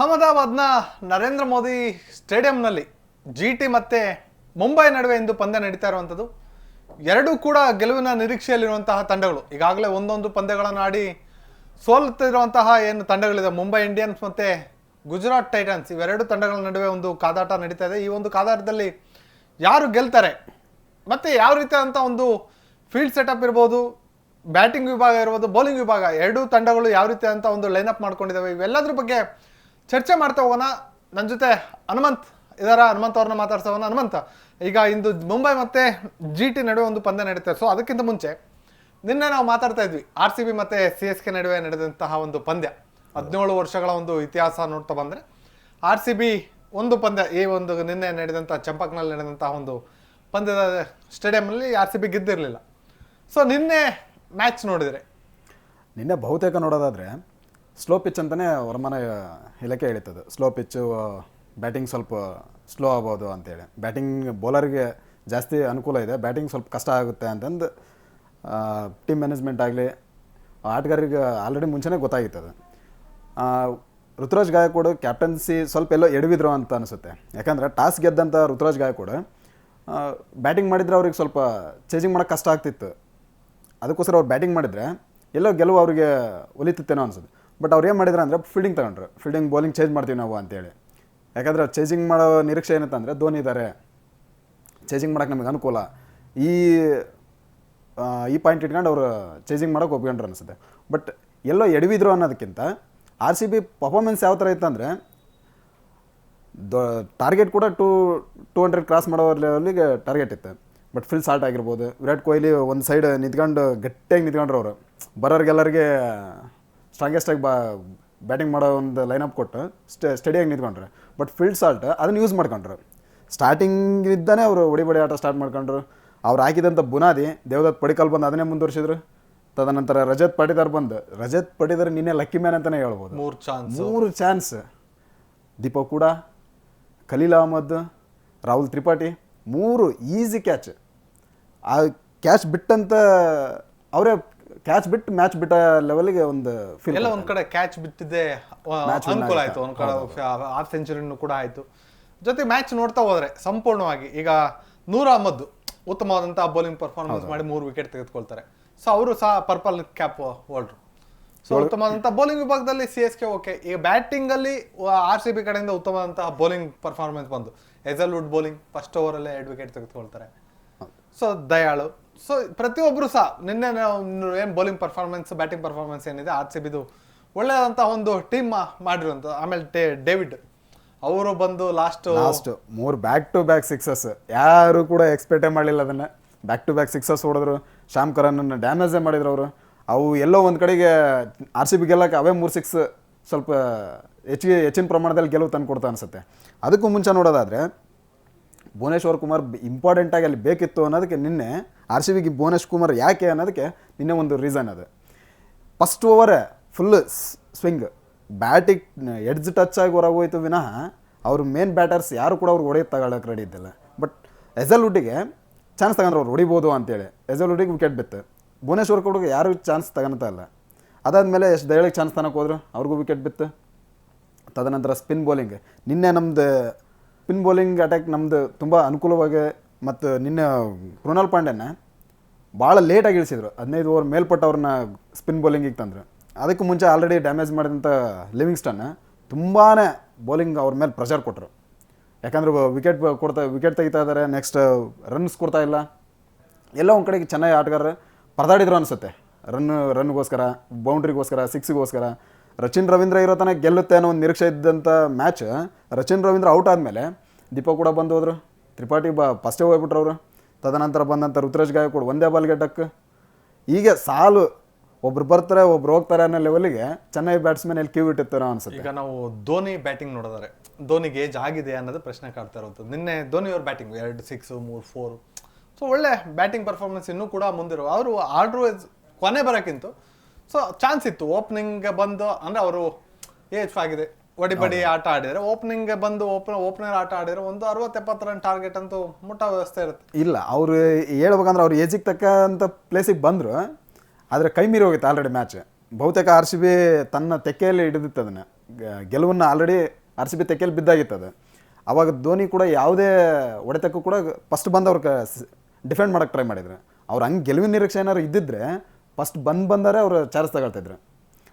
ಅಹಮದಾಬಾದ್ನ ನರೇಂದ್ರ ಮೋದಿ ಸ್ಟೇಡಿಯಂನಲ್ಲಿ G T ಮತ್ತೆ ಮುಂಬೈ ನಡುವೆ ಇಂದು ಪಂದ್ಯ ನಡೀತಾ ಇರುವಂಥದ್ದು. ಎರಡೂ ಕೂಡ ಗೆಲುವಿನ ನಿರೀಕ್ಷೆಯಲ್ಲಿರುವಂತಹ ತಂಡಗಳು. ಈಗಾಗಲೇ ಒಂದೊಂದು ಪಂದ್ಯಗಳನ್ನು ಆಡಿ ಸೋಲುತ್ತಿರುವಂತಹ ಏನು ತಂಡಗಳಿದೆ. ಮುಂಬೈ ಇಂಡಿಯನ್ಸ್ ಮತ್ತು ಗುಜರಾತ್ ಟೈಟನ್ಸ್ ಇವೆರಡು ತಂಡಗಳ ನಡುವೆ ಒಂದು ಕಾದಾಟ ನಡೀತಾ ಇದೆ. ಈ ಒಂದು ಕಾದಾಟದಲ್ಲಿ ಯಾರು ಗೆಲ್ತಾರೆ? ಮತ್ತು ಯಾವ ರೀತಿಯಾದಂಥ ಒಂದು ಫೀಲ್ಡ್ ಸೆಟಪ್ ಇರ್ಬೋದು ಬ್ಯಾಟಿಂಗ್ ವಿಭಾಗ ಇರ್ಬೋದು ಬೌಲಿಂಗ್ ವಿಭಾಗ, ಎರಡೂ ತಂಡಗಳು ಯಾವ ರೀತಿಯಾದಂಥ ಒಂದು ಲೈನಪ್ ಮಾಡ್ಕೊಂಡಿದ್ದಾವೆ? ಇವೆಲ್ಲದ್ರ ಬಗ್ಗೆ ಚರ್ಚೆ ಮಾಡ್ತಾ ಹೋಗೋಣ. ನನ್ನ ಜೊತೆ ಹನುಮಂತ್ ಇದಾರ? ಹನುಮಂತ್ ಅವ್ರನ್ನ ಮಾತಾಡ್ಸೋಣ. ಹನುಮಂತ, ಈಗ ಇಂದು ಮುಂಬೈ ಮತ್ತೆ ಜಿ ಟಿ ನಡುವೆ ಒಂದು ಪಂದ್ಯ ನಡೀತಾರೆ ಸೊ ಅದಕ್ಕಿಂತ ಮುಂಚೆ ನಿನ್ನೆ ನಾವು ಮಾತಾಡ್ತಾ ಇದ್ವಿ. ಆರ್ ಸಿ ಬಿ ಮತ್ತೆ ಸಿ ಎಸ್ ಕೆ ನಡುವೆ ನಡೆದಂತಹ ಒಂದು ಪಂದ್ಯ. ಹದಿನೇಳು ವರ್ಷಗಳ ಒಂದು ಇತಿಹಾಸ ನೋಡ್ತಾ ಬಂದ್ರೆ ಆರ್ ಸಿ ಬಿ ಒಂದು ಪಂದ್ಯ, ಈ ಒಂದು ನಿನ್ನೆ ನಡೆದಂಥ ಚಂಪಕ್ನಲ್ಲಿ ನಡೆದಂತಹ ಒಂದು ಪಂದ್ಯದ ಸ್ಟೇಡಿಯಂನಲ್ಲಿ ಆರ್ ಸಿ ಬಿ ಗೆದ್ದಿರಲಿಲ್ಲ. ಸೊ ನಿನ್ನೆ ಮ್ಯಾಚ್ ನೋಡಿದ್ರೆ? ನಿನ್ನೆ ಬಹುತೇಕ ನೋಡೋದಾದರೆ ಸ್ಲೋ ಪಿಚ್ ಅಂತಲೇ ವರಮಾನ ಇಲಾಖೆ ಹೇಳಿತ್ತದು. ಸ್ಲೋ ಪಿಚ್ಚು ಬ್ಯಾಟಿಂಗ್ ಸ್ವಲ್ಪ ಸ್ಲೋ ಆಗ್ಬೋದು ಅಂತೇಳಿ. ಬ್ಯಾಟಿಂಗ್ ಬೌಲರ್ಗೆ ಜಾಸ್ತಿ ಅನುಕೂಲ ಇದೆ. ಬ್ಯಾಟಿಂಗ್ ಸ್ವಲ್ಪ ಕಷ್ಟ ಆಗುತ್ತೆ ಅಂತಂದು ಟೀಮ್ ಮ್ಯಾನೇಜ್ಮೆಂಟ್ ಆಗಲಿ, ಆಟಗಾರರಿಗೆ ಆಲ್ರೆಡಿ ಮುಂಚೆನೇ ಗೊತ್ತಾಗಿತ್ತದು ಋತುರಾಜ್ ಗಾಯಕ್ವಾಡ್ ಕ್ಯಾಪ್ಟನ್ಸಿ ಸ್ವಲ್ಪ ಎಲ್ಲೋ ಎಡವಿದ್ರು ಅಂತ ಅನಿಸುತ್ತೆ. ಯಾಕಂದರೆ ಟಾಸ್ ಗೆದ್ದಂಥ ಋತುರಾಜ್ ಗಾಯಕ್ವಾಡ್ ಬ್ಯಾಟಿಂಗ್ ಮಾಡಿದರೆ ಅವ್ರಿಗೆ ಸ್ವಲ್ಪ ಚೇಂಜಿಂಗ್ ಮಾಡೋಕ್ಕೆ ಕಷ್ಟ ಆಗ್ತಿತ್ತು. ಅದಕ್ಕೋಸ್ಕರ ಅವ್ರು ಬ್ಯಾಟಿಂಗ್ ಮಾಡಿದರೆ ಎಲ್ಲೋ ಗೆಲುವು ಅವರಿಗೆ ಒಲಿತಿತ್ತೇನೋ ಅನ್ಸುತ್ತೆ. ಬಟ್ ಅವ್ರು ಏನು ಮಾಡಿದ್ರು ಅಂದರೆ ಫೀಲ್ಡಿಂಗ್ ತಗೊಂಡ್ರು. ಫೀಲ್ಡಿಂಗ್ ಬೌಲಿಂಗ್ ಚೇಂಜ್ ಮಾಡ್ತೀವಿ ನಾವು ಅಂತೇಳಿ. ಯಾಕಂದರೆ ಚೇಜಿಂಗ್ ಮಾಡೋ ನಿರೀಕ್ಷೆ ಏನಂತಂದರೆ ಧೋನಿ ಇದ್ದಾರೆ ಚೇಜಿಂಗ್ ಮಾಡೋಕೆ ನಮಗೆ ಅನುಕೂಲ. ಈ ಈ ಪಾಯಿಂಟ್ ಇಟ್ಕೊಂಡು ಅವರು ಚೇಜಿಂಗ್ ಮಾಡೋಕೆ ಒಪ್ಕೊಂಡ್ರು ಅನಿಸುತ್ತೆ. ಬಟ್ ಎಲ್ಲೋ ಎಡವಿದ್ರು ಅನ್ನೋದಕ್ಕಿಂತ ಆರ್ ಸಿ ಬಿ ಪರ್ಫಾರ್ಮೆನ್ಸ್ ಯಾವ ಥರ ಇತ್ತಂದರೆ ದೊ ಟಾರ್ಗೆಟ್ ಕೂಡ ಟೂ ಟೂ ಹಂಡ್ರೆಡ್ ಕ್ರಾಸ್ ಮಾಡೋ ಲೆವೆಲಿಗೆ ಟಾರ್ಗೆಟ್ ಇತ್ತು. ಬಟ್ ಫುಲ್ ಸಾಲ್ಟ್ ಆಗಿರ್ಬೋದು, ವಿರಾಟ್ ಕೊಹ್ಲಿ ಒಂದು ಸೈಡ್ ನಿಂತ್ಕೊಂಡು ಗಟ್ಟಿಯಾಗಿ ನಿಂತ್ಕೊಂಡ್ರು ಅವರು. ಬರೋರಿಗೆಲ್ಲರಿಗೆ ಸ್ಟ್ರಾಂಗೆಸ್ಟಾಗಿ ಬಾ ಬ್ಯಾಟಿಂಗ್ ಮಾಡೋ ಒಂದು ಲೈನಪ್ ಕೊಟ್ಟು ಸ್ಟೆ ಸ್ಟಡಿಯಾಗಿ ನಿಂತ್ಕೊಂಡ್ರು. ಬಟ್ ಫೀಲ್ಡ್ ಸಾಲ್ಟ್ ಅದನ್ನು ಯೂಸ್ ಮಾಡ್ಕೊಂಡ್ರು. ಸ್ಟಾರ್ಟಿಂಗ್ ಇದ್ದಾನೆ ಅವರು ಬಡಿ ಆಟ ಸ್ಟಾರ್ಟ್ ಮಾಡ್ಕೊಂಡ್ರು. ಅವ್ರು ಹಾಕಿದಂಥ ಬುನಾದಿ ದೇವದತ್ ಪಡಿಕಲ್ ಬಂದು ಅದನ್ನೇ ಮುಂದುವರಿಸಿದ್ರು. ತದನಂತರ ರಜತ್ ಪಡಿದಾರ್ ಬಂದು ರಜತ್ ಪಡಿದಾರ್ ನಿನ್ನೆ ಲಕ್ಕಿ ಮ್ಯಾನ್ ಅಂತಲೇ ಹೇಳ್ಬೋದು. ಮೂರು ಚಾನ್ಸ್ ಮೂರು ಚಾನ್ಸ್ ದೀಪಕ್ ಕೂಡ ಖಲೀಲ್ ಅಹಮದ್ ರಾಹುಲ್ ತ್ರಿಪಾಠಿ ಮೂರು ಈಸಿ ಕ್ಯಾಚ್ ಆ ಕ್ಯಾಚ್ ಬಿಟ್ಟಂತ ಅವರೇ ಕ್ಯಾಚ್ ಬಿಟ್ಟು ಮ್ಯಾಚ್ ಬಿಟ್ಟ ಲೆವೆಲ್ಗೆ ಒಂದು ಫೀಲ್ ಎಲ್ಲ ಒಂದ್ ಕಡೆ ಕ್ಯಾಚ್ ಬಿಟ್ಟಿದ್ದೆ ಅನುಕೂಲ ಆಯ್ತು. ಒಂದ್ ಕಡೆ ಹಾಫ್ ಸೆಂಚುರಿನೂ ಕೂಡ ಆಯ್ತು. ಜೊತೆ ಮ್ಯಾಚ್ ನೋಡ್ತಾ ಹೋದ್ರೆ ಸಂಪೂರ್ಣವಾಗಿ ಈಗ ನೂರ ಅಹಮದ್ ಉತ್ತಮವಾದಂತಹ ಬೌಲಿಂಗ್ ಪರ್ಫಾರ್ಮೆನ್ಸ್ ಮಾಡಿ ಮೂರು ವಿಕೆಟ್ ತೆಗೆದುಕೊಳ್ತಾರೆ. ಸೊ ಅವರು ಸಹ ಪರ್ಪಲ್ ಕ್ಯಾಪ್ ಹೋಲ್ಡ್ರು ಸೊ ಉತ್ತಮವಾದಂತಹ ಬೌಲಿಂಗ್ ವಿಭಾಗದಲ್ಲಿ ಸಿ ಎಸ್ ಕೆ ಓಕೆ ಈಗ ಬ್ಯಾಟಿಂಗ್ ಅಲ್ಲಿ ಆರ್ ಸಿ ಬಿ ಕಡೆಯಿಂದ ಉತ್ತಮವಾದಂತಹ ಬೌಲಿಂಗ್ ಪರ್ಫಾರ್ಮೆನ್ಸ್ ಬಂದು. ಎಜಲ್ವುಡ್ ಬೌಲಿಂಗ್ ಫಸ್ಟ್ ಓವರ್ ಅಲ್ಲೇ ಎರಡು ವಿಕೆಟ್ ತೆಗೆದುಕೊಳ್ತಾರೆ. ಸೊ ದಯಾಳು ಸೊ ಪ್ರತಿಯೊಬ್ಬರು ಸಹ ನಿನ್ನೆ ಏನು ಬೌಲಿಂಗ್ ಪರ್ಫಾರ್ಮೆನ್ಸ್ ಬ್ಯಾಟಿಂಗ್ ಪರ್ಫಾರ್ಮೆನ್ಸ್ ಏನಿದೆ, ಆರ್ ಸಿ ಬಿದು ಒಳ್ಳೆಯದಂಥ ಒಂದು ಟೀಮ್ ಮಾಡಿರುವಂಥ ಆಮೇಲೆ ಡೇವಿಡ್ ಅವರು ಬಂದು ಲಾಸ್ಟ್ ಲಾಸ್ಟ್ ಮೂರು ಬ್ಯಾಕ್ ಟು ಬ್ಯಾಕ್ ಸಿಕ್ಸಸ್ ಯಾರು ಕೂಡ ಎಕ್ಸ್ಪೆಕ್ಟೇ ಮಾಡಲಿಲ್ಲ ಅದನ್ನ. ಬ್ಯಾಕ್ ಟು ಬ್ಯಾಕ್ ಸಿಕ್ಸಸ್ ಹೊಡೆದ್ರು. ಶ್ಯಾಮ್ ಕರನ್ ಡ್ಯಾಮೇಜೇ ಮಾಡಿದ್ರು ಅವರು. ಅವು ಎಲ್ಲೋ ಒಂದು ಕಡೆಗೆ ಆರ್ ಸಿ ಬಿ ಗೆಲ್ಲಕ್ಕೆ ಅವೇ ಮೂರು ಸಿಕ್ಸ್ ಸ್ವಲ್ಪ ಹೆಚ್ಚಿಗೆ ಹೆಚ್ಚಿನ ಪ್ರಮಾಣದಲ್ಲಿ ಗೆಲುವು ತಂದು ಕೊಡ್ತಾ ಅನಿಸುತ್ತೆ. ಅದಕ್ಕೂ ಮುಂಚೆ ನೋಡೋದಾದರೆ ಭುವನೇಶ್ವರ್ ಕುಮಾರ್ ಇಂಪಾರ್ಟೆಂಟ್ ಆಗಿ ಅಲ್ಲಿ ಬೇಕಿತ್ತು ಅನ್ನೋದಕ್ಕೆ ನಿನ್ನೆ ಆರ್ ಸಿ ಬಿಗೆ ಭುವನೇಶ್ ಕುಮಾರ್ ಯಾಕೆ ಅನ್ನೋದಕ್ಕೆ ನಿನ್ನೆ ಒಂದು ರೀಸನ್ ಅದು. First over full swing batting edge touch ಆಗಿ ಹೊರಗೆ ಹೋಯ್ತು ವಿನಃ ಅವ್ರ ಮೇನ್ ಬ್ಯಾಟರ್ಸ್ ಯಾರು ಕೂಡ ಅವ್ರು ಹೊಡೆಯೋದು ತಗೊಳ್ಳೋಕೆ ರೆಡಿ ಇದ್ದಿಲ್ಲ. ಬಟ್ ಎಜಲ್ವುಡ್ಡಿಗೆ ಚಾನ್ಸ್ ತಗೊಂಡ್ರೆ ಅವ್ರು ಹೊಡಿಬೋದು ಅಂತೇಳಿ. ಎಜಲ್ವುಡ್ಡಿಗೆ ವಿಕೆಟ್ ಬಿತ್ತು. ಭುವನೇಶ್ವರ್ ಕೂಡ ಯಾರು ಚಾನ್ಸ್ ತಗೊಳ್ತಾ ಇಲ್ಲ. ಅದಾದಮೇಲೆ ಎಷ್ಟು ದಯಳಿಗೆ ಚಾನ್ಸ್ ತನಕ ಹೋದ್ರು. ಅವ್ರಿಗೂ ವಿಕೆಟ್ ಬಿತ್ತು. ತದನಂತರ ಸ್ಪಿನ್ ಬೌಲಿಂಗ್ ನಿನ್ನೆ ನಮ್ಮದು ಸ್ಪಿನ್ ಬೌಲಿಂಗ್ ಅಟ್ಯಾಕ್ ನಮ್ಮದು ತುಂಬ ಅನುಕೂಲವಾಗಿ ಮತ್ತು ನಿನ್ನೆ ಕೃಣಾಲ್ ಪಾಂಡ್ಯನ ಭಾಳ ಲೇಟಾಗಿ ಇಳಿಸಿದ್ರು. ಹದಿನೈದು ಓವರ್ ಮೇಲ್ಪಟ್ಟವ್ರನ್ನ ಸ್ಪಿನ್ ಬೌಲಿಂಗಿಗೆ ತಂದರು. ಅದಕ್ಕೂ ಮುಂಚೆ ಆಲ್ರೆಡಿ ಡ್ಯಾಮೇಜ್ ಮಾಡಿದಂಥ ಲಿವಿಂಗ್ಸ್ಟನ್ ತುಂಬಾ ಬೌಲಿಂಗ್ ಅವ್ರ ಮೇಲೆ ಪ್ರೆಷರ್ ಕೊಟ್ಟರು ಯಾಕಂದ್ರೆ ವಿಕೆಟ್ ಕೊಡ್ತಾ ವಿಕೆಟ್ ತೆಗಿತಾ ಇದ್ದಾರೆ ನೆಕ್ಸ್ಟ್ ರನ್ಸ್ ಕೊಡ್ತಾ ಇಲ್ಲ. ಎಲ್ಲ ಒಂದು ಕಡೆಗೆ ಚೆನ್ನಾಗಿ ಆಟಗಾರರು ಪರದಾಡಿದ್ರು ಅನಿಸುತ್ತೆ. ರನ್ ರನ್ಗೋಸ್ಕರ ಬೌಂಡ್ರಿಗೋಸ್ಕರ ಸಿಕ್ಸಿಗೋಸ್ಕರ ರಚಿನ್ ರವೀಂದ್ರ ಇರೋ ತನಕ ಗೆಲ್ಲುತ್ತೆ ಅನ್ನೋ ಒಂದು ನಿರೀಕ್ಷೆ ಇದ್ದಂಥ ಮ್ಯಾಚ್ ರಚಿನ್ ರವೀಂದ್ರ ಔಟ್ ಆದಮೇಲೆ ದೀಪಕ್ ಕೂಡ ಬಂದು ಹೋದ್ರು. ತ್ರಿಪಾಠಿ ಬ ಫಸ್ಟೇ ಹೋಗ್ಬಿಟ್ರು ಅವರು. ತದನಂತರ ಬಂದಂಥ ರುದ್ರೇಶ್ ಗಾಯಕೂಡ್ ಒಂದೇ ಬಾಲ್ಗೆ ಡಕ್ ಹೀಗೆ ಸಾಲು ಒಬ್ರು ಬರ್ತಾರೆ, ಒಬ್ರು ಹೋಗ್ತಾರೆ ಅನ್ನೋ ಲೆವೆಲ್ಗೆ ಚೆನ್ನೈ ಬ್ಯಾಟ್ಸ್ಮನ್ ಎಲ್ಲಿ ಕ್ಯೂ ಇಟ್ಟಿರ್ತಾರೋ ಅನ್ಸುತ್ತೆ. ಈಗ ನಾವು ಧೋನಿ ಬ್ಯಾಟಿಂಗ್ ನೋಡಿದರೆ, ಧೋನಿಗೆ ಏಜ್ ಆಗಿದೆ ಅನ್ನೋದು ಪ್ರಶ್ನೆ ಕಾಡ್ತಾ ಇರೋದು. ನಿನ್ನೆ ಧೋನಿ ಅವ್ರ ಬ್ಯಾಟಿಂಗ್ ಎರಡು ಸಿಕ್ಸ್ ಮೂರು ಫೋರ್ ಸೊ ಒಳ್ಳೆ ಬ್ಯಾಟಿಂಗ್ ಪರ್ಫಾರ್ಮೆನ್ಸ್ ಇನ್ನೂ ಕೂಡ ಮುಂದಿರೋ ಅವರು ಆರ್ಡ್ರ್ ಕೊನೆ ಬರೋಕ್ಕಿಂತ ಸೊ ಚಾನ್ಸ್ ಇತ್ತು. ಓಪನಿಂಗ್ ಬಂದು ಅಂದರೆ ಅವರು ಏಜ್ ಆಗಿದೆ. ಒಡಿಬಡಿ ಆಟ ಆಡಿದರೆ ಓಪನಿಂಗ್ ಬಂದು ಓಪನ್ ಓಪನರ್ ಆಟ ಆಡಿದ್ರೆ ಒಂದು ಅರವತ್ತು ಎಪ್ಪತ್ತು ರನ್ ಟಾರ್ಗೆಟ್ ಅಂತೂ ಮುಟ್ಟ ವ್ಯವಸ್ಥೆ ಇರುತ್ತೆ. ಇಲ್ಲ ಅವರು ಹೇಳ್ಬೇಕಂದ್ರೆ ಅವ್ರು ಏಜಿಗೆ ತಕ್ಕಂಥ ಪ್ಲೇಸಿಗೆ ಬಂದರು. ಆದರೆ ಕೈ ಮೀರಿ ಹೋಗುತ್ತೆ ಆಲ್ರೆಡಿ ಮ್ಯಾಚ್ ಬಹುತೇಕ ಆರ್ ಸಿ ಬಿ ತನ್ನ ತೆಕ್ಕೆಯಲ್ಲಿ ಹಿಡಿದಿತ್ತು ಅದನ್ನು. ಗೆಲುವನ್ನು ಆಲ್ರೆಡಿ ಆರ್ ಸಿ ಬಿ ತೆಕ್ಕೆಯಲ್ಲಿ ಬಿದ್ದಾಗಿತ್ತು ಅದು. ಅವಾಗ ಧೋನಿ ಕೂಡ ಯಾವುದೇ ಹೊಡೆತಕ್ಕೂ ಕೂಡ ಫಸ್ಟ್ ಬಂದು ಅವ್ರು ಡಿಫೆಂಡ್ ಮಾಡೋಕ್ಕೆ ಟ್ರೈ ಮಾಡಿದ್ರು. ಅವ್ರು ಹಂಗೆ ಗೆಲುವಿನ ನಿರೀಕ್ಷೆ ಏನಾದ್ರು ಇದ್ದಿದ್ರೆ ಫಸ್ಟ್ ಬಂದು ಬಂದರೆ ಅವರು ಚಾರ್ಜ್ ತಗೊಳ್ತಿದ್ರು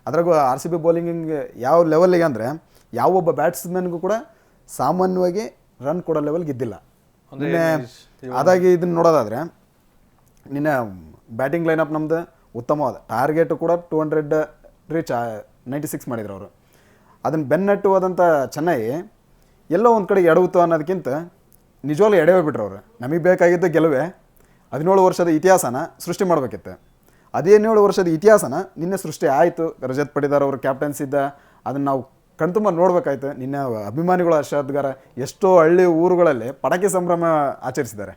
ಅದ್ರಾಗೂ ಆರ್ ಸಿ ಬಿ ಬೌಲಿಂಗ್ ಯಾವ ಲೆವೆಲ್ಗೆ ಅಂದರೆ ಯಾವೊಬ್ಬ ಬ್ಯಾಟ್ಸ್ಮನ್ಗೂ ಕೂಡ ಸಾಮಾನ್ಯವಾಗಿ ರನ್ ಕೊಡೋ ಲೆವೆಲ್ಗೆ ಇದ್ದಿಲ್ಲ. ನಿನ್ನೆ ಅದಾಗಿ ಇದನ್ನ ನೋಡೋದಾದ್ರೆ ನಿನ್ನೆ ಬ್ಯಾಟಿಂಗ್ ಲೈನಪ್ ನಮ್ದು ಉತ್ತಮವಾದ ಟಾರ್ಗೆಟ್ ಕೂಡ two hundred reach ninety six ಮಾಡಿದ್ರು ಅವರು. ಅದನ್ನು ಬೆನ್ನಟ್ಟು ಹೋದಂಥ ಚೆನ್ನೈ ಎಲ್ಲೋ ಒಂದು ಕಡೆ ಎಡವುತ್ತು ಅನ್ನೋದಕ್ಕಿಂತ ನಿಜವಾಗ್ಲೂ ಎಡೆ ಹೋಗ್ಬಿಟ್ರು ಅವರು. ನಮಗೆ ಬೇಕಾಗಿದ್ದು ಗೆಲುವೆ. ಹದಿನೇಳು ವರ್ಷದ ಇತಿಹಾಸನ ಸೃಷ್ಟಿ ಮಾಡಬೇಕಿತ್ತು. ಹದಿನೇಳು ವರ್ಷದ ಇತಿಹಾಸನ ನಿನ್ನೆ ಸೃಷ್ಟಿ ಆಯಿತು. ರಜತ್ ಪಡಿದಾರ್ ಅವರು ಕ್ಯಾಪ್ಟನ್ಸ್ ಇದ್ದ ಅದನ್ನು ನಾವು ಕಣ್ತುಂಬ ನೋಡ್ಬೇಕಾಯ್ತು. ನಿನ್ನ ಅಭಿಮಾನಿಗಳು ಅರ್ಷದ್ಗಾರ ಎಷ್ಟೋ ಹಳ್ಳಿ ಊರುಗಳಲ್ಲಿ ಪಟಾಕಿ ಸಂಭ್ರಮ ಆಚರಿಸಿದ್ದಾರೆ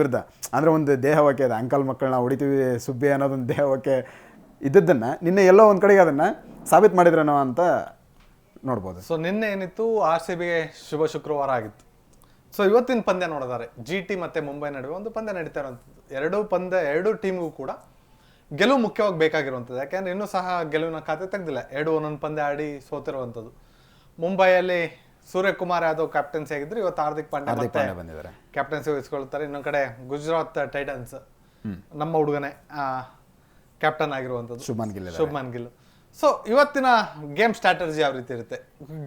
ವಿರುದ್ಧ ಅಂದರೆ ಒಂದು ದೇಹವಕ್ಕೆ ಅದು ಅಂಕಲ್ ಮಕ್ಕಳನ್ನ ಹೊಡಿತೀವಿ ಸುಬ್ಬಿ ಅನ್ನೋದೊಂದು ದೇಹವಾಕ್ಯ ಇದ್ದದ್ದನ್ನು ನಿನ್ನೆ ಎಲ್ಲೋ ಒಂದು ಕಡೆಗೆ ಅದನ್ನು ಸಾಬೀತು ಮಾಡಿದ್ರೇನೋ ಅಂತ ನೋಡ್ಬೋದು. ಸೊ ನಿನ್ನೆ ಏನಿತ್ತು? ಆರ್ ಸಿ ಬಿಗೆ ಶುಭ ಶುಕ್ರವಾರ ಆಗಿತ್ತು. ಸೊ ಇವತ್ತಿನ ಪಂದ್ಯ ನೋಡಿದ್ದಾರೆ ಜಿ ಟಿ ಮತ್ತು ಮುಂಬೈ ನಡುವೆ ಒಂದು ಪಂದ್ಯ ನಡೀತಾ ಇರುವಂಥದ್ದು. ಎರಡೂ ಪಂದ್ಯ, ಎರಡೂ ಟೀಮ್ಗೂ ಕೂಡ ಗೆಲುವು ಮುಖ್ಯವಾಗಿ ಬೇಕಾಗಿರುವಂಥದ್ದು. ಯಾಕೆಂದ್ರೆ ಇನ್ನೂ ಸಹ ಗೆಲುವಿನ ಖಾತೆ ತೆಗೆದಿಲ್ಲ. ಎರಡು ಒಂದೊಂದು ಪಂದ್ಯ ಆಡಿ ಸೋತಿರುವಂಥದ್ದು. ಮುಂಬೈಯಲ್ಲಿ ಸೂರ್ಯಕುಮಾರ್ ಯಾದವ್ ಕ್ಯಾಪ್ಟನ್ಸಿ ಆಗಿದ್ರು ಇವತ್ತು ಹಾರ್ದಿಕ್ ಪಾಂಡ್ಯ ಮತ್ತೆ ಬಂದಿದ್ದಾರೆ. ಕ್ಯಾಪ್ಟನ್ಸಿ ವಹಿಸ್ಕೊಳ್ತಾರೆ ಇನ್ನೊಂದು ಕಡೆ ಗುಜರಾತ್ ಟೈಟನ್ಸ್ ನಮ್ಮ ಹುಡುಗನೇ ಕ್ಯಾಪ್ಟನ್ ಆಗಿರುವಂಥದ್ದು. ಶುಭ್ಮನ್ ಗಿಲ್ ಶುಭಮನ್ ಶುಭ್ಮನ್ ಗಿಲ್. ಸೊ ಇವತ್ತಿನ ಗೇಮ್ ಸ್ಟ್ರಾಟಜಿ ಯಾವ ರೀತಿ ಇರುತ್ತೆ?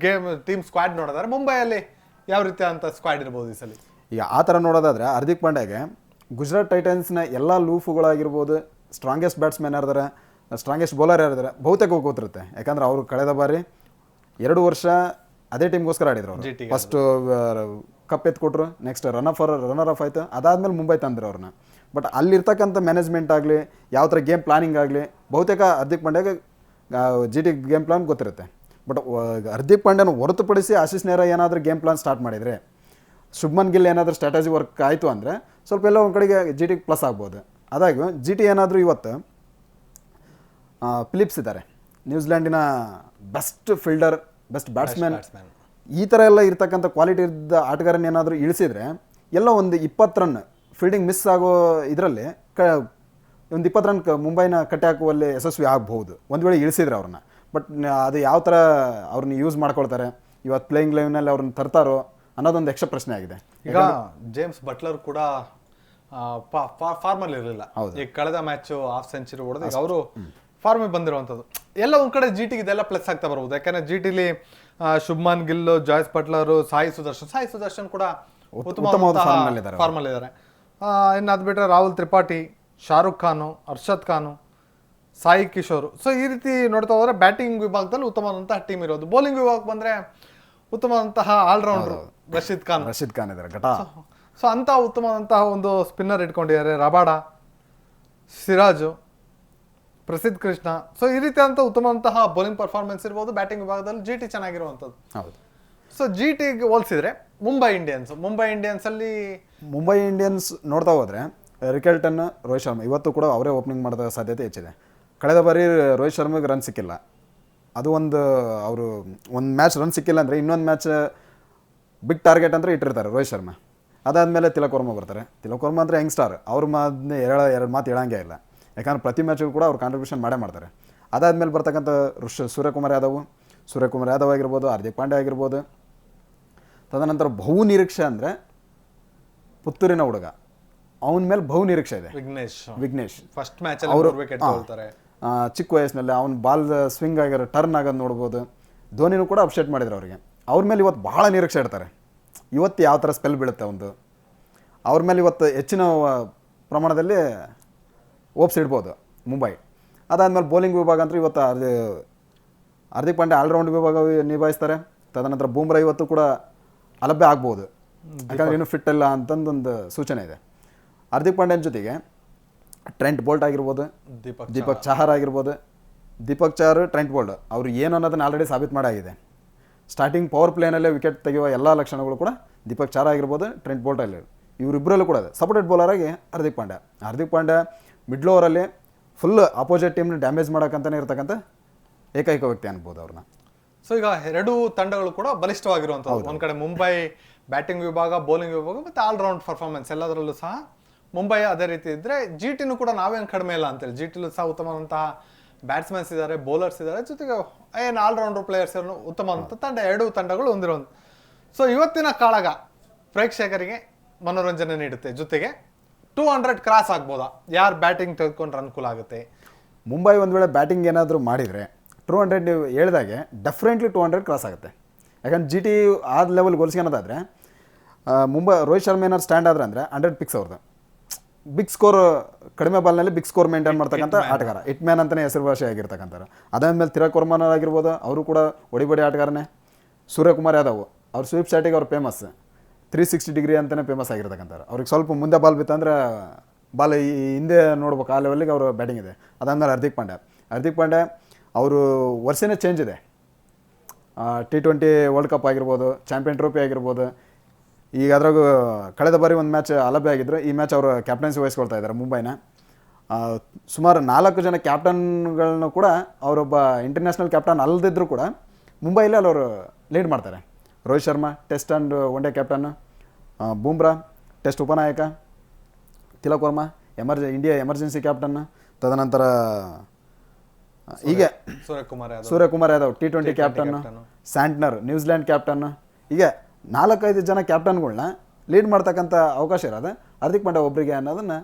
ಗೇಮ್ ಟೀಮ್ ಸ್ಕ್ವಾಡ್ ನೋಡೋದಾದ್ರೆ ಮುಂಬೈಯಲ್ಲಿ ಯಾವ ರೀತಿ ಅಂತ ಸ್ಕ್ವಾಡ್ ಇರ್ಬೋದು ಈ ಸಲ? ಈಗ ಆ ಥರ ನೋಡೋದಾದ್ರೆ ಹಾರ್ದಿಕ್ ಪಾಂಡ್ಯಾಗೆ ಗುಜರಾತ್ ಟೈಟನ್ಸ್ನ ಎಲ್ಲ ಲೂಫುಗಳಾಗಿರ್ಬೋದು ಸ್ಟ್ರಾಂಗೆಸ್ಟ್ ಬ್ಯಾಟ್ಸ್ಮನ್ ಯಾರಿದ್ದಾರೆ ಸ್ಟ್ರಾಂಗೆಸ್ಟ್ ಬೌಲರ್ ಯಾರಿದ್ದಾರೆ ಬಹುತೇಕ ಗೊತ್ತಿರುತ್ತೆ ಯಾಕಂದ್ರೆ ಅವರು ಕಳೆದ ಬಾರಿ ಎರಡು ವರ್ಷ ಅದೇ ಟೀಮ್ಗೋಸ್ಕರ ಆಡಿದ್ರು ಅವರು. First cup ಎತ್ಕೊಟ್ರು next run of runner of ಆಯ್ತು. ಅದಾದಮೇಲೆ ಮುಂಬೈ ತಂದ್ರು ಅವ್ರನ್ನ. ಬಟ್ ಅಲ್ಲಿರ್ತಕ್ಕಂಥ ಮ್ಯಾನೇಜ್ಮೆಂಟ್ ಆಗಲಿ ಯಾವ ಥರ ಗೇಮ್ ಪ್ಲಾನಿಂಗ್ ಆಗಲಿ ಬಹುತೇಕ ಹಾರ್ದಿಕ್ ಪಾಂಡ್ಯಾಗೆ ಜಿ ಟಿ ಗೇಮ್ ಪ್ಲಾನ್ ಗೊತ್ತಿರುತ್ತೆ. ಬಟ್ ಹಾರ್ದಿಕ್ ಪಾಂಡ್ಯನ ಹೊರತುಪಡಿಸಿ ಆಶೀಶ್ ನೇರ ಏನಾದರೂ ಗೇಮ್ ಪ್ಲಾನ್ ಸ್ಟಾರ್ಟ್ ಮಾಡಿದರೆ ಶುಭ್ಮನ್ ಗಿಲ್ ಏನಾದರೂ ಸ್ಟ್ರಾಟಜಿ ವರ್ಕ್ ಆಯಿತು ಅಂದರೆ ಸ್ವಲ್ಪ ಎಲ್ಲ ಒಂದು ಕಡೆಗೆ ಜಿ ಟಿ ಪ್ಲಸ್ ಆಗ್ಬೋದು. ಅದಾಗೂ ಜಿ ಟಿ ಏನಾದರೂ ಇವತ್ತು ಫಿಲಿಪ್ಸ್ ಇದ್ದಾರೆ. ನ್ಯೂಜಿಲ್ಯಾಂಡಿನ ಬೆಸ್ಟ್ ಫೀಲ್ಡರ್ ಬೆಸ್ಟ್ ಬ್ಯಾಟ್ಸ್ಮನ್ ಈ ಥರ ಎಲ್ಲ ಇರ್ತಕ್ಕಂಥ ಕ್ವಾಲಿಟಿ ಇದ್ದ ಆಟಗಾರನ ಏನಾದರೂ ಇಳಿಸಿದ್ರೆ ಎಲ್ಲ ಒಂದು ಇಪ್ಪತ್ತು ರನ್ ಫೀಲ್ಡಿಂಗ್ ಮಿಸ್ ಆಗೋ ಇದರಲ್ಲಿ ಕ ಒಂದು ಇಪ್ಪತ್ತು ರನ್ ಕ ಮುಂಬೈನ ಕಟ್ಟೆ ಹಾಕುವಲ್ಲಿ ಯಶಸ್ವಿ ಆಗಬಹುದು. ಒಂದು ವೇಳೆ ಇಳಿಸಿದ್ರೆ ಅವ್ರನ್ನ. ಬಟ್ ಅದು ಯಾವ ಥರ ಅವ್ರನ್ನ ಯೂಸ್ ಮಾಡ್ಕೊಳ್ತಾರೆ ಇವತ್ತು ಪ್ಲೇಯಿಂಗ್ ಲೈವ್ನಲ್ಲಿ ಅವ್ರನ್ನ ತರ್ತಾರೋ ಅನ್ನೋದೊಂದು ಯಕ್ಷ ಪ್ರಶ್ನೆ ಆಗಿದೆ. ಈಗ ಜೇಮ್ಸ್ ಬಟ್ಲರ್ ಕೂಡ ಫಾರ್ಮಲ್ಲಿ ಇರಲಿಲ್ಲ. ಈಗ ಕಳೆದ ಮ್ಯಾಚ್ ಹಾಫ್ ಸೆಂಚುರಿ ಹೊಡೆದು ಈಗ ಅವರು ಫಾರ್ಮಿಗೆ ಬಂದಿರುವಂಥದ್ದು. ಎಲ್ಲ ಒಂದು ಕಡೆ ಜಿ ಟಿಗೆ ಇದೆಲ್ಲ ಪ್ಲಸ್ ಆಗ್ತಾ ಬರ್ಬೋದು. ಯಾಕಂದ್ರೆ ಜಿ ಟಿಲಿ ಶುಭ್ಮಾನ್ ಗಿಲ್ ಜಾಯ್ಸ್ ಪಟ್ಲರು ಸಾಯಿ ಸುದರ್ಶನ್ ಸಾಯಿ ಸುದರ್ಶನ್ ಕೂಡ ಉತ್ತಮವಾದ ಫಾರ್ಮಲ್. ಇದ್ದಾರೆ ಇನ್ನು ಅದು ಬಿಟ್ಟರೆ ರಾಹುಲ್ ತ್ರಿಪಾಠಿ ಶಾರುಖ್ ಖಾನು ಅರ್ಷದ್ ಖಾನು ಸಾಯಿ ಕಿಶೋರ್. ಸೊ ಈ ರೀತಿ ನೋಡ್ತಾ ಹೋದ್ರೆ ಬ್ಯಾಟಿಂಗ್ ವಿಭಾಗದಲ್ಲಿ ಉತ್ತಮವಾದಂತಹ ಟೀಮ್ ಇರೋದು. ಬೌಲಿಂಗ್ ವಿಭಾಗಕ್ಕೆ ಬಂದ್ರೆ ಉತ್ತಮವಾದಂತಹ ಆಲ್ರೌಂಡರ್ ರಶೀದ್ ಖಾನ್. ರಶೀದ್ ಖಾನ್ ಇದ್ದಾರೆ ಘಟ. ಸೊ ಅಂಥ ಉತ್ತಮವಾದಂತಹ ಒಂದು ಸ್ಪಿನ್ನರ್ ಇಟ್ಕೊಂಡಿದ್ದಾರೆ ರಬಾಡ ಸಿರಾಜು ಪ್ರಸಿದ್ಧ ಕೃಷ್ಣ. ಸೊ ಈ ರೀತಿಯಾದಂಥ ಉತ್ತಮವಾದಂತಹ ಬೌಲಿಂಗ್ ಪರ್ಫಾರ್ಮೆನ್ಸ್ ಇರ್ಬೋದು ಬ್ಯಾಟಿಂಗ್ ವಿಭಾಗದಲ್ಲಿ ಜಿ ಟಿ ಚೆನ್ನಾಗಿರುವಂಥದ್ದು. ಹೌದು. ಸೊ ಜಿ ಟಿಗೆ ಹೋಲಿಸಿದ್ರೆ ಮುಂಬೈ ಇಂಡಿಯನ್ಸ್ ಮುಂಬೈ ಇಂಡಿಯನ್ಸ್ ಅಲ್ಲಿ ಮುಂಬೈ ಇಂಡಿಯನ್ಸ್ ನೋಡ್ತಾ ಹೋದರೆ ರಿಕೆಲ್ಟನ್ ರೋಹಿತ್ ಶರ್ಮಾ ಇವತ್ತು ಕೂಡ ಅವರೇ ಓಪನಿಂಗ್ ಮಾಡಿದ ಸಾಧ್ಯತೆ ಹೆಚ್ಚಿದೆ. ಕಳೆದ ಬಾರಿ ರೋಹಿತ್ ಶರ್ಮಾಗೆ ರನ್ ಸಿಕ್ಕಿಲ್ಲ. ಅದು ಒಂದು ಅವರು ಒಂದು ಮ್ಯಾಚ್ ರನ್ ಸಿಕ್ಕಿಲ್ಲ ಅಂದರೆ ಇನ್ನೊಂದು ಮ್ಯಾಚ್ ಬಿಗ್ ಟಾರ್ಗೆಟ್ ಅಂದರೆ ಇಟ್ಟಿರ್ತಾರೆ ರೋಹಿತ್ ಶರ್ಮಾ. ಅದಾದಮೇಲೆ ತಿಲಕ್ ವರ್ಮ ಬರ್ತಾರೆ. ತಿಲಕ್ ವರ್ಮ ಅಂದರೆ ಯಂಗ್ಸ್ಟಾರ್ ಅವ್ರ ಮಾತನ್ನ ಎರಡು ಎರಡು ಮಾತು ಹೇಳಂಗೆ ಇಲ್ಲ. ಯಾಕಂದ್ರೆ ಪ್ರತಿ ಮ್ಯಾಚಿಗೂ ಕೂಡ ಅವ್ರು ಕಾಂಟ್ರಿಬ್ಯೂಷನ್ ಮಾಡೇ ಮಾಡ್ತಾರೆ. ಅದಾದಮೇಲೆ ಬರ್ತಕ್ಕಂಥ ಋಷ ಸೂರ್ಯಕುಮಾರ್ ಯಾದವ್. ಸೂರ್ಯಕುಮಾರ್ ಯಾದವ್ ಆಗಿರ್ಬೋದು ಹಾರ್ದಿಕ್ ಪಾಂಡೆ ಆಗಿರ್ಬೋದು. ತದನಂತರ ಬಹು ನಿರೀಕ್ಷೆ ಅಂದರೆ ಪುತ್ತೂರಿನ ಹುಡುಗ. ಅವನ ಮೇಲೆ ಬಹು ನಿರೀಕ್ಷೆ ಇದೆ. ವಿಘ್ನೇಶ್. ವಿಘ್ನೇಶ್. ಫಸ್ಟ್ ಮ್ಯಾಚ್ ಅವರು ಚಿಕ್ಕ ವಯಸ್ಸಿನಲ್ಲಿ ಅವ್ನ ಬಾಲ್ ಸ್ವಿಂಗ್ ಆಗಿರೋ ಟರ್ನ್ ಆಗೋದು ನೋಡ್ಬೋದು. ಧೋನಿನೂ ಕೂಡ ಅಪ್ಸೆಟ್ ಮಾಡಿದ್ರು ಅವರಿಗೆ. ಅವ್ರ ಮೇಲೆ ಇವತ್ತು ಭಾಳ ನಿರೀಕ್ಷೆ ಇಡ್ತಾರೆ. ಇವತ್ತು ಯಾವ ಥರ ಸ್ಪೆಲ್ ಬೀಳುತ್ತೆ ಒಂದು? ಅವ್ರ ಮೇಲೆ ಇವತ್ತು ಹೆಚ್ಚಿನ ಪ್ರಮಾಣದಲ್ಲಿ ಓಪ್ಸ್ ಇಡ್ಬೋದು ಮುಂಬೈ. ಅದಾದಮೇಲೆ ಬೌಲಿಂಗ್ ವಿಭಾಗ ಅಂತೂ ಇವತ್ತು ಅದು ಹಾರ್ದಿಕ್ ಪಾಂಡೆ ಆಲ್ರೌಂಡ್ ವಿಭಾಗ ನಿಭಾಯಿಸ್ತಾರೆ. ತದನಂತರ ಬೂಮ್ರಾ ಇವತ್ತು ಕೂಡ ಅಲಭ್ಯ ಆಗ್ಬೋದು. ಯಾಕಂದ್ರೆ ಇನ್ನೂ ಫಿಟ್ ಇಲ್ಲ ಅಂತಂದೊಂದು ಸೂಚನೆ ಇದೆ. ಹಾರ್ದಿಕ್ ಪಾಂಡ್ಯನ ಜೊತೆಗೆ ಟ್ರೆಂಟ್ ಬೋಲ್ಟ್ ಆಗಿರ್ಬೋದು ದೀಪಕ್ ದೀಪಕ್ ಚಹರ್. ಆಗಿರ್ಬೋದು ದೀಪಕ್ ಚಹರ್ ಟ್ರೆಂಟ್ ಬೋಲ್ಟ್ ಅವರು ಏನು ಅನ್ನೋದನ್ನ ಆಲ್ರೆಡಿ ಸಾಬೀತು ಮಾಡಾಗಿದೆ ಸ್ಟಾರ್ಟಿಂಗ್ ಪವರ್ ಪ್ಲೇನಲ್ಲೇ ವಿಕೆಟ್ ತೆಗೆಯುವ ಎಲ್ಲ ಲಕ್ಷಣಗಳು ಕೂಡ ದೀಪಕ್ ಚಾರ ಆಗಿರ್ಬೋದು ಟ್ರೆಂಟ್ ಬೋಲ್ಟ್ ಅಲ್ಲಿ. ಇವರಿಬ್ಬರಲ್ಲೂ ಕೂಡ ಇದೆ. ಸಪೋರ್ಟೆಡ್ ಬೌಲರ್ ಆಗಿ ಹಾರ್ದಿಕ್ ಪಾಂಡ್ಯ. ಹಾರ್ದಿಕ್ ಪಾಂಡ್ಯ ಮಿಡ್ಲ್ ಓವರಲ್ಲಿ ಫುಲ್ ಅಪೋಸಿಟ್ ಟೀಮ್ನ ಡ್ಯಾಮೇಜ್ ಮಾಡೋಕ್ಕಂತಲೇ ಇರ್ತಕ್ಕಂಥ ಏಕೈಕ ವ್ಯಕ್ತಿ ಅನ್ಬೋದು ಅವ್ರನ್ನ. ಸೊ ಈಗ ಎರಡೂ ತಂಡಗಳು ಕೂಡ ಬಲಿಷ್ಠವಾಗಿರುವಂಥದ್ದು. ಒಂದು ಕಡೆ ಮುಂಬೈ ಬ್ಯಾಟಿಂಗ್ ವಿಭಾಗ ಬೌಲಿಂಗ್ ವಿಭಾಗ ಮತ್ತು ಆಲ್ರೌಂಡ್ ಪರ್ಫಾರ್ಮೆನ್ಸ್ ಎಲ್ಲದರಲ್ಲೂ ಸಹ ಮುಂಬೈ ಅದೇ ರೀತಿ ಇದ್ದರೆ ಜಿ ಟಿನೂ ಕೂಡ ನಾವೇನು ಕಡಿಮೆ ಇಲ್ಲ ಅಂತೇಳಿ ಜಿ ಟಿಲೂ ಸಹ ಉತ್ತಮವಾದಂತಹ ಬ್ಯಾಟ್ಸ್ಮನ್ಸ್ ಇದ್ದಾರೆ ಬೌಲರ್ಸ್ ಇದ್ದಾರೆ ಜೊತೆಗೆ ಏನು ಆಲ್ರೌಂಡರ್ ಪ್ಲೇಯರ್ಸ್ ಉತ್ತಮವಾದಂಥ ತಂಡ, ಎರಡು ತಂಡಗಳು ಹೊಂದಿರೋದು ಸೊ ಇವತ್ತಿನ ಕಾಳಗ ಪ್ರೇಕ್ಷಕರಿಗೆ ಮನೋರಂಜನೆ ನೀಡುತ್ತೆ. ಜೊತೆಗೆ ಟೂ ಹಂಡ್ರೆಡ್ ಕ್ರಾಸ್ ಆಗ್ಬೋದಾ? ಯಾರು ಬ್ಯಾಟಿಂಗ್ ತೆಗೆದುಕೊಂಡ್ರೆ ಅನುಕೂಲ ಆಗುತ್ತೆ? ಮುಂಬೈ ಒಂದು ವೇಳೆ ಬ್ಯಾಟಿಂಗ್ ಏನಾದರೂ ಮಾಡಿದರೆ ಟೂ ಹಂಡ್ರೆಡ್ ನೀವು ಹೇಳಿದಾಗೆ ಡೆಫ್ರೆಂಟ್ಲಿ ಟೂ ಹಂಡ್ರೆಡ್ ಕ್ರಾಸ್ ಆಗುತ್ತೆ. ಯಾಕಂದ್ರೆ ಜಿ ಟಿ ಆದ ಲೆವೆಲ್ ಗೋಲ್ಸ್ಕೊಳೋದಾದರೆ ಮುಂಬೈ ರೋಹಿತ್ ಶರ್ಮ ಏನಾದ್ರು ಸ್ಟ್ಯಾಂಡ್ ಆದ್ರೆ ಅಂದರೆ ಹಂಡ್ರೆಡ್ ಪಿಕ್ಸ್ ಅವ್ರದ್ದು ಬಿಗ್ ಸ್ಕೋರ್ ಕಡಿಮೆ ಬಾಲ್ನಲ್ಲಿ ಬಿಗ್ ಸ್ಕೋರ್ ಮೇಂಟೈನ್ ಮಾಡ್ತಕ್ಕಂಥ ಆಟಗಾರ. ಇಟ್ ಮ್ಯಾನ್ ಅಂತಲೇ ಹೆಸರುವಾಸಿ ಆಗಿರ್ತಕ್ಕಂಥವ್ರು. ಅದಾದಮೇಲೆ ತಿರಕ್ ಆಗಿರ್ಬೋದು ಅವರು ಕೂಡ ಒಡಿಬಡಿ ಆಟಗಾರನೇ. ಸೂರ್ಯಕುಮಾರ್ ಯಾದವ್ ಅವ್ರ ಸ್ವೀಪ್ ಶಾಟಿಗೆ ಅವ್ರು ಫೇಮಸ್ ತ್ರೀ ಸಿಕ್ಸ್ಟಿ ಡಿಗ್ರಿ ಅಂತಲೇ ಫೇಮಸ್ ಆಗಿರ್ತಕ್ಕಂಥವ್ರು. ಅವ್ರಿಗೆ ಸ್ವಲ್ಪ ಮುಂದೆ ಬಾಲ್ ಬಿತ್ತಂದ್ರೆ ಬಾಲ್ ಈ ಹಿಂದೆ ನೋಡ್ಬೇಕು ಆ ಲೆವೆಲ್ಗೆ ಅವರು ಬ್ಯಾಟಿಂಗ್ ಇದೆ. ಅದಾದಮೇಲೆ ಹಾರ್ದಿಕ್ ಪಾಂಡೆ ಹಾರ್ದಿಕ್ ಪಾಂಡೆ ಅವರು ವರ್ಷನೇ ಚೇಂಜ್ ಇದೆ. ಟಿ ಟ್ವೆಂಟಿ ವರ್ಲ್ಡ್ ಕಪ್ ಆಗಿರ್ಬೋದು ಚಾಂಪಿಯನ್ ಟ್ರೋಫಿ ಆಗಿರ್ಬೋದು ಈಗ ಅದ್ರಾಗ ಕಳೆದ ಬಾರಿ ಒಂದು ಮ್ಯಾಚ್ ಅಲಭ್ಯ ಆಗಿದ್ರು ಈ ಮ್ಯಾಚ್ ಅವರು ಕ್ಯಾಪ್ಟನ್ಸಿ ವಹಿಸ್ಕೊಳ್ತಾ ಇದ್ದಾರೆ ಮುಂಬೈನ. ಸುಮಾರು ನಾಲ್ಕು ಜನ ಕ್ಯಾಪ್ಟನ್ಗಳನ್ನ ಕೂಡ ಅವರೊಬ್ಬ ಇಂಟರ್ನ್ಯಾಷನಲ್ ಕ್ಯಾಪ್ಟನ್ ಅಲ್ಲದಿದ್ದರೂ ಕೂಡ ಮುಂಬೈಲಿ ಅಲ್ಲಿ ಅವರು ಲೀಡ್ ಮಾಡ್ತಾರೆ. Rohit Sharma test and one day captain Bumrah test ಉಪನಾಯಕ Tilak Varma ಎಮರ್ಜೆ ಇಂಡಿಯಾ ಎಮರ್ಜೆನ್ಸಿ ಕ್ಯಾಪ್ಟನ್ ತದನಂತರ ಹೀಗೆ Suryakumar Suryakumar Yadav T twenty captain captain. Santner New Zealand captain ಹೀಗೆ ನಾಲ್ಕೈದು ಜನ ಕ್ಯಾಪ್ಟನ್ಗಳನ್ನ ಲೀಡ್ ಮಾಡ್ತಕ್ಕಂಥ ಅವಕಾಶ ಇರೋದು. ಹಾರ್ದಿಕ್ ಪಾಂಡ್ಯ ಒಬ್ಬರಿಗೆ ಅನ್ನೋದನ್ನ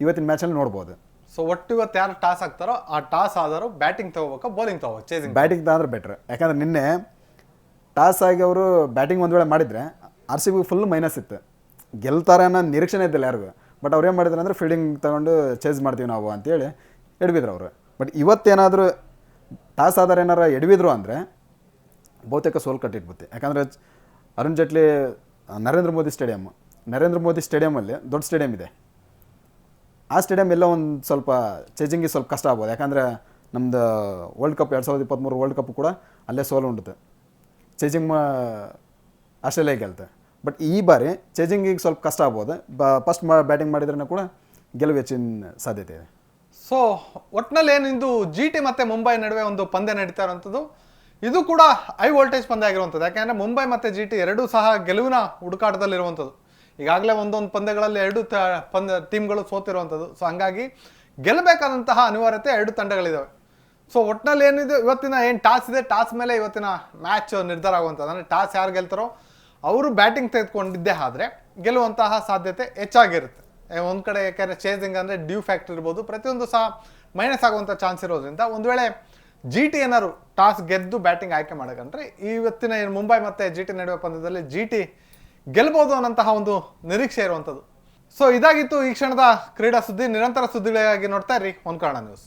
ಇವತ್ತಿನ ಮ್ಯಾಚಲ್ಲಿ ನೋಡ್ಬೋದು. ಸೊ ಒಟ್ಟು ಇವತ್ತು ಯಾರು ಟಾಸ್ ಆಗ್ತಾರೋ ಆ ಟಾಸ್ ಆದರೂ ಬ್ಯಾಟಿಂಗ್ ತಗೋಬೇಕಾ ಬೌಲಿಂಗ್ ತಗೋಬೇಕು ಚೇಸಿಂಗ್ ಬ್ಯಾಟಿಂಗ್ ಆದ್ರೆ ಬೆಟ್ರ್ ಯಾಕಂದ್ರೆ ನಿನ್ನೆ ಟಾಸ್ ಆಗಿ ಅವರು ಬ್ಯಾಟಿಂಗ್ ಒಂದು ವೇಳೆ ಮಾಡಿದರೆ R C B full minus ಇತ್ತು. ಗೆಲ್ತಾರೆ ಅನ್ನೋ ನಿರೀಕ್ಷಣೆ ಇದ್ದಿಲ್ಲ ಯಾರಿಗೂ. ಬಟ್ ಅವ್ರು ಏನು ಮಾಡಿದ್ರು ಅಂದರೆ ಫೀಲ್ಡಿಂಗ್ ತಗೊಂಡು ಚೇಸ್ ಮಾಡ್ತೀವಿ ನಾವು ಅಂತೇಳಿ ಎಡವಿದ್ರು ಅವರು. ಬಟ್ ಇವತ್ತೇನಾದರೂ ಟಾಸ್ ಆದರೆ ಏನಾರು ಎಡವಿದ್ರು ಅಂದರೆ ಬಹುತೇಕ ಸೋಲ್ ಕಟ್ಟಿಟ್ಬಿಡ್ತೀವಿ ಯಾಕಂದರೆ ಅರುಣ್ ಜೇಟ್ಲಿ ನರೇಂದ್ರ ಮೋದಿ ಸ್ಟೇಡಿಯಮ್ ನರೇಂದ್ರ ಮೋದಿ ಸ್ಟೇಡಿಯಮಲ್ಲಿ ದೊಡ್ಡ ಸ್ಟೇಡಿಯಂ ಇದೆ. ಆ ಸ್ಟೇಡಿಯಂ ಎಲ್ಲ ಒಂದು ಸ್ವಲ್ಪ ಚೇಜಿಂಗಿಗೆ ಸ್ವಲ್ಪ ಕಷ್ಟ ಆಗ್ಬೋದು. ಯಾಕಂದರೆ ನಮ್ಮದು ವರ್ಲ್ಡ್ ಕಪ್ ಎರಡು ಸಾವಿರದ ಇಪ್ಪತ್ತ್ಮೂರು ವರ್ಲ್ಡ್ ಕಪ್ ಕೂಡ ಅಲ್ಲೇ ಸೋಲು ಉಂಟು. ಚೇಜಿಂಗ್ ಮಾ ಆಸ್ಟ್ರೇಲಿಯಾ ಗೆಲ್ತೆ ಬಟ್ ಈ ಬಾರಿ ಚೇಜಿಂಗಿಗೆ ಸ್ವಲ್ಪ ಕಷ್ಟ ಆಗ್ಬೋದು. ಬ ಫಸ್ಟ್ ಮಾ ಬ್ಯಾಟಿಂಗ್ ಮಾಡಿದ್ರೂ ಕೂಡ ಗೆಲುವು ಹೆಚ್ಚಿನ ಸಾಧ್ಯತೆ ಇದೆ. ಸೊ ಒಟ್ನಲ್ಲಿ ಏನಿಂದು ಜಿ ಟಿ ಮತ್ತು ಮುಂಬೈ ನಡುವೆ ಒಂದು ಪಂದ್ಯ ನಡೀತಾ ಇರುವಂಥದ್ದು. ಇದು ಕೂಡ ಹೈ ವೋಲ್ಟೇಜ್ ಪಂದ್ಯ ಆಗಿರುವಂಥದ್ದು. ಯಾಕೆಂದರೆ ಮುಂಬೈ ಮತ್ತು ಜಿ ಟಿ ಎರಡೂ ಸಹ ಗೆಲುವಿನ ಹುಡುಕಾಟದಲ್ಲಿರುವಂಥದ್ದು. ಈಗಾಗಲೇ ಒಂದೊಂದು ಪಂದ್ಯಗಳಲ್ಲಿ ಎರಡು ತ ಪಂದ್ಯ ಟೀಮ್ಗಳು ಸೋತಿರುವಂಥದ್ದು. ಸೊ ಹಂಗಾಗಿ ಗೆಲ್ಲಬೇಕಾದಂತಹ ಅನಿವಾರ್ಯತೆ ಎರಡು ತಂಡಗಳಿದ್ದಾವೆ ಸೊ ಒಟ್ನಲ್ಲಿ ಏನಿದೆ, ಇವತ್ತಿನ ಏನು ಟಾಸ್ ಇದೆ, ಟಾಸ್ ಮೇಲೆ ಇವತ್ತಿನ ಮ್ಯಾಚ್ ನಿರ್ಧಾರ ಆಗುವಂಥದ್ದು. ಅಂದರೆ ಟಾಸ್ ಯಾರು ಗೆಲ್ತಾರೋ ಅವರು ಬ್ಯಾಟಿಂಗ್ ತೆಗೆದುಕೊಂಡಿದ್ದೇ ಆದರೆ ಗೆಲ್ಲುವಂತಹ ಸಾಧ್ಯತೆ ಹೆಚ್ಚಾಗಿರುತ್ತೆ. ಒಂದು ಕಡೆ ಯಾಕೆಂದರೆ ಚೇಸಿಂಗ್ ಅಂದರೆ ಡ್ಯೂ ಫ್ಯಾಕ್ಟ್ರಿ ಇರ್ಬೋದು. ಪ್ರತಿಯೊಂದು ಸಹ ಮೈನಸ್ ಆಗುವಂಥ ಚಾನ್ಸ್ ಇರೋದ್ರಿಂದ ಒಂದು ವೇಳೆ ಜಿ ಟಿ ಏನಾದ್ರು ಟಾಸ್ ಗೆದ್ದು ಬ್ಯಾಟಿಂಗ್ ಆಯ್ಕೆ ಮಾಡಕಂದ್ರೆ ಇವತ್ತಿನ ಏನು ಮುಂಬೈ ಮತ್ತೆ ಜಿ ಟಿ ನಡುವೆ ಪಂದ್ಯದಲ್ಲಿ ಜಿ ಟಿ ಗೆಲ್ಬೋದು ಅನ್ನೋಂತಹ ಒಂದು ನಿರೀಕ್ಷೆ ಇರುವಂಥದ್ದು ಸೊ ಇದಾಗಿತ್ತು ಈ ಕ್ಷಣದ ಕ್ರೀಡಾ ಸುದ್ದಿ. ನಿರಂತರ ಸುದ್ದಿಗಳಿಗಾಗಿ ನೋಡ್ತಾ ಇರಿ. ಒಂದು ನ್ಯೂಸ್